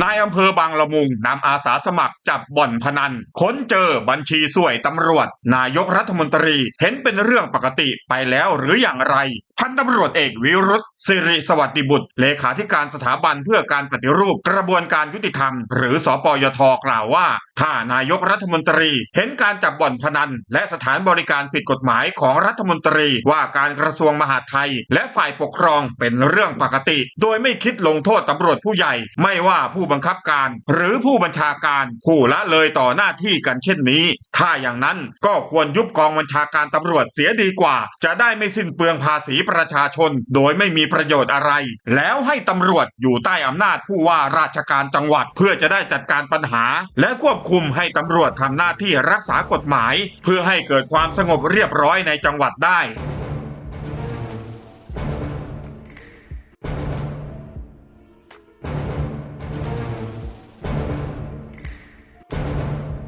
นายอำเภอบางละมุงนำอาสาสมัครจับบ่อนพนัน ค้นเจอบัญชีสวยตำรวจ นายกรัฐมนตรีเห็นเป็นเรื่องปกติไปแล้วหรืออย่างไร พันตำรวจเอกวิรุธสิริสวัสดิบุตร เลขาธิการสถาบันเพื่อการปฏิรูปกระบวนการยุติธรรม หรือสปยทกล่าวว่า ถ้านายกรัฐมนตรี เห็นการจับบ่อนพนัน และสถานบริการผิดกฎหมายของรัฐมนตรีว่าการกระทรวงมหาดไทย และฝ่ายปกครองเป็นเรื่องปกติ โดยไม่คิดลงโทษตำรวจผู้ใหญ่ ไม่ว่าผู้บังคับการ หรือผู้บัญชาการผู้ละเลยต่อหน้าที่กันเช่นนี้ถ้าอย่างนั้นก็ควรยุบกองบัญชาการตำรวจเสียดีกว่า จะได้ไม่สิ้นเปลืองภาษีประชาชน โดยไม่มีประโยชน์อะไร แล้วให้ตำรวจอยู่ใต้อำนาจผู้ว่าราชการจังหวัด เพื่อจะได้จัดการปัญหา และควบคุมให้ตำรวจทำหน้าที่รักษากฎหมาย เพื่อให้เกิดความสงบเรียบร้อยในจังหวัดได้